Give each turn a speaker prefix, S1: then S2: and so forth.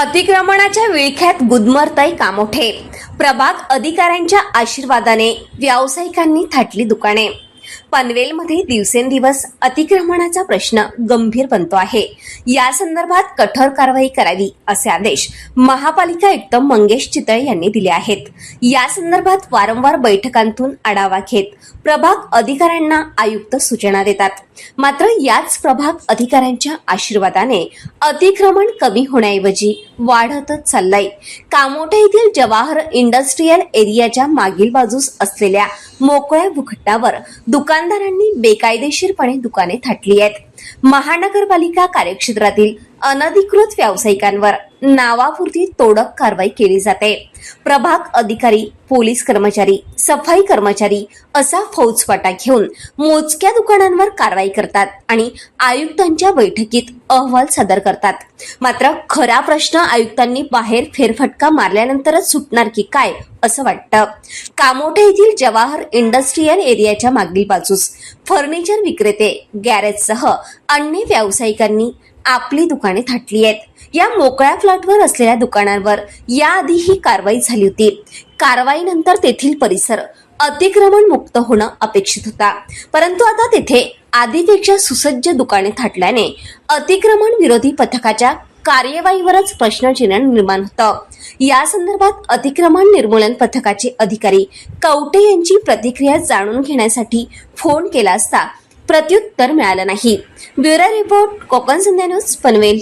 S1: अतिक्रमणाच्या विळख्यात गुदमरताई कामोठे. प्रभाग अधिकाऱ्यांच्या आशीर्वादाने व्यावसायिकांनी थाटली दुकाने. पनवेलमध्ये दिवसेंदिवस अतिक्रमणाचा प्रश्न गंभीर बनतो आहे. या संदर्भात कठोर कारवाई करावी असे आदेश महापालिका आयुक्त मंगेश चितळे यांनी दिले आहेत. या संदर्भात वारंवार बैठकांतून आढावा घेत प्रभाग अधिकाऱ्यांना आयुक्त सूचना देतात. मात्र याच प्रभाग अधिकाऱ्यांच्या आशीर्वादाने अतिक्रमण कमी होण्याऐवजी वाढतच चाललाय. कामोठे येथील जवाहर इंडस्ट्रीयल एरियाच्या मागील बाजूस असलेल्या मोकळ्या भूखंडावर दुकानदारांनी बेकायदेशीरपणे दुकाने थाटली आहेत. महानगरपालिका कार्यक्षेत्रातील अनधिकृत व्यावसायिकांवर नावापुरती तोडक कारवाई केली जाते. प्रभाग अधिकारी पोलीस कर्मचारी सफाई कर्मचारी असा फौजफाटा घेऊन मोजक्या दुकानांवर कारवाई करतात आणि आयुक्तांच्या बैठकीत अहवाल सादर करतात. मात्र खरा प्रश्न आयुक्तांनी बाहेर फेरफटका मारल्यानंतरच सुटणार की काय असं वाटतं. कामोठे येथील जवाहर इंडस्ट्रीयल एरियाच्या मागील बाजूस फर्निचर विक्रेते गॅरेजसह अन्य व्यावसायिकांनी आपली दुकाने थाटली आहेत. या मोकळ्या फ्लॅटवर असलेल्या दुकानांवर याआधी ही कारवाई झाली होती. कारवाईनंतर तेथील परिसर अतिक्रमण मुक्त होणं अपेक्षित होता. परंतु आता तेथे आधीपेक्षा सुसज्ज दुकाने थाटल्याने अतिक्रमण विरोधी पथकाच्या कार्यवाहीवरच प्रश्नचिन्ह निर्माण होतं. या संदर्भात अतिक्रमण निर्मूलन पथकाचे अधिकारी कवटे यांची प्रतिक्रिया जाणून घेण्यासाठी फोन केला असता प्रत्युत्तर मिळालं नाही. Bureau report Konkan Sandhya news Panvel.